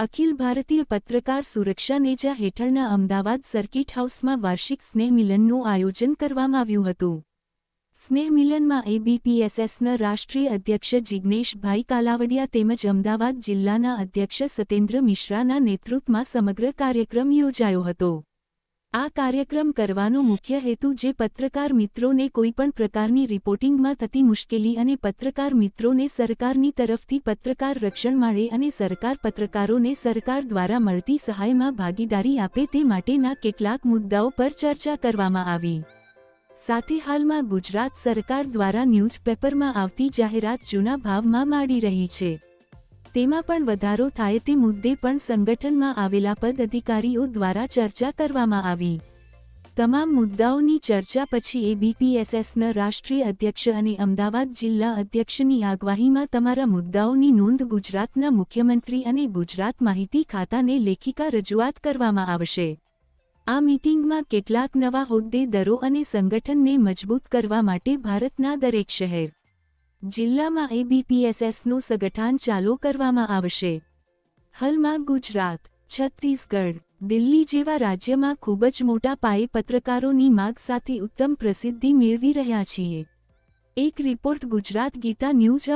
અખિલ ભારતીય પત્રકાર સુરક્ષા નેજા હેઠળના અમદાવાદ સર્કિટ હાઉસમાં વાર્ષિક સ્નેહ મિલનનું આયોજન કરવામાં આવ્યું હતું. સ્નેહ મિલનમાં એબીપીએસએસના રાષ્ટ્રીય અધ્યક્ષ જિજ્ઞેશભાઈ કાલાવડિયા તેમજ અમદાવાદ જિલ્લાના અધ્યક્ષ સતેન્દ્ર મિશ્રાના નેતૃત્વમાં સમગ્ર કાર્યક્રમ યોજાયો હતો. આ કાર્યક્રમ કરવાનો મુખ્ય હેતુ જે પત્રકાર મિત્રોને કોઈપણ પ્રકારની રિપોર્ટિંગમાં થતી મુશ્કેલી અને પત્રકાર મિત્રોને સરકારની તરફથી પત્રકાર રક્ષણ મળે અને સરકાર પત્રકારોને સરકાર દ્વારા મળતી સહાયમાં ભાગીદારી આપે તે માટેના કેટલાક મુદ્દાઓ પર ચર્ચા કરવામાં આવી. સાથે હાલમાં ગુજરાત સરકાર દ્વારા ન્યૂઝપેપરમાં આવતી જાહેરાત જૂના ભાવમાં માડી રહી છે. તેમાં પણ વધારો થાય તે મુદ્દે પણ સંગઠનમાં આવેલા પદ અધિકારીઓ દ્વારા ચર્ચા કરવામાં આવી. તમામ મુદ્દાઓની ચર્ચા પછી એબીપીએસએસના રાષ્ટ્રીય અધ્યક્ષ અને અમદાવાદ જિલ્લા અધ્યક્ષની આગવાહીમાં તમારા મુદ્દાઓની નોંધ ગુજરાતના મુખ્યમંત્રી અને ગુજરાત માહિતી ખાતાને લેખિકા રજૂઆત કરવામાં આવશે. આ મીટિંગમાં કેટલાક નવા હોદ્દેદારો અને સંગઠનને મજબૂત કરવા માટે ભારતના દરેક શહેર જિલ્લામાં એબીપીએસએસનું સંગઠન ચાલુ કરવામાં આવશે. હાલમાં ગુજરાત, છત્તીસગઢ, દિલ્હી જેવા રાજ્યમાં ખૂબ જ મોટા પાયે પત્રકારોની માગ સાથે ઉત્તમ પ્રસિદ્ધિ મેળવી રહ્યા છીએ. એક રિપોર્ટ ગુજરાત ગીતા ન્યૂઝ